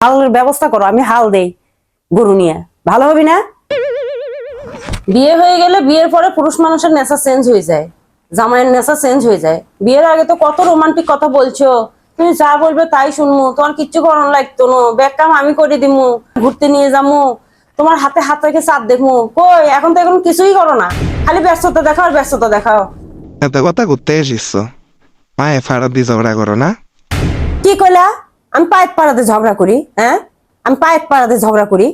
হালের ব্যবস্থা করো আমি হাল দেই গরু নিয়ে। ভালো হবি না? বিয়ে হয়ে গেলে বিয়ের পরে পুরুষ মানুষের নেশা চেঞ্জ হয়ে যায় জামাইয়ের নেশা চেঞ্জ হয়ে যায়। বিয়ের আগে তো কত রোমান্টিক কথা বলছো তুমি যা বলবে তাই শুনমু তোমার কিচ্ছু করানো লাগতো না। ব্যাগ কাম আমি করে দিমু ঘুরতে নিয়ে যামু তোমার হাতে হাত রেখে চাপ দেখমু। কই এখন তো এখন কিছুই করো না খালি ব্যস্ততা দেখাও আর ব্যস্ততা দেখাও। এত কথা করতে এসেছ মায়ে ফাড়া দিয়ে ঝগড়া করো না। কি কইলা? আমি পায়ের পাড়াতে ঝগড়া করি হ্যাঁ? আমি পায়ের পাড়াতে ঝগড়া করি।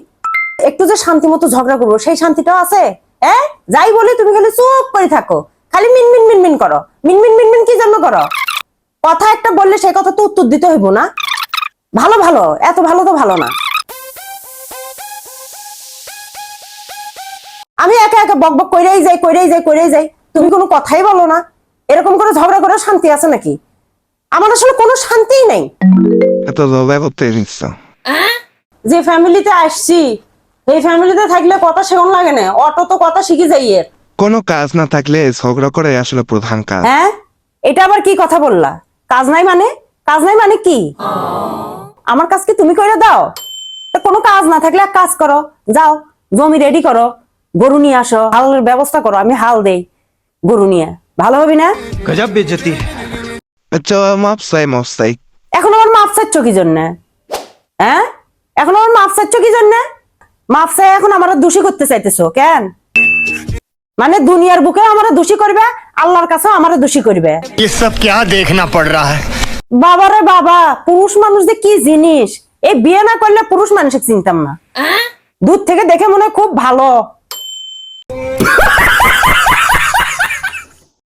একটু যে শান্তি মতো ঝগড়া করব, সেই শান্তিটাও আছে? হ্যাঁ? যাই বলি, তুমি খালি চুপ করে থাকো। খালি মিন মিন মিন মিন করো। মিন মিন মিন মিন কি জন্য করো? কথা একটা বললে সেই কথা তো উত্তর দিতে হইব না। ভালো ভালো। এত ভালো তো ভালো না। আমি একা একা বক বক কইরাই যাই কইরাই যাই কইরাই যাই। তুমি কোনো কথাই বলো না। এরকম করে ঝগড়া করে শান্তি আছে নাকি? আমার আসলে কোনো শান্তিই নেই। এত যে ফ্যামিলিতে আসছি এই ফ্যামিলিতে থাকলে কথা শেখন লাগে না। অটো তো কথা শিখে যাই এর। কাজ না থাকলে ঝগড়া করে আসলে প্রধান কাজ। হ্যাঁ? এটা আবার কি কথা বললা? কাজ নাই মানে? কাজ নাই মানে কি? আমার তুমি করে দাও। কোনো কাজ না থাকলে এক কাজ করো। যাও জমি রেডি করো গরু নিয়ে আসো হালের ব্যবস্থা করো আমি হাল দেই গরু নিয়ে। ভালো হবি না? গজব বেজতি আচ্ছা মাপ মাপ এখন আমার মা চাচ্ছ কি জন্য হ্যাঁ এখন আমার মাপ চাচ্ছ কি জন্য মাপ চাই এখন আমার দোষী করতে চাইতেছো কেন মানে দুনিয়ার বুকে আমার দোষী করবে আল্লাহর কাছে আমার দোষী করবে ये सब क्या देखना पड़ रहा है বাবারে বাবা পুরুষ মানুষ যে কি জিনিস এই বিয়ে না করলে পুরুষ মানুষকে চিনতাম না দূর থেকে দেখে মনে হয় খুব ভালো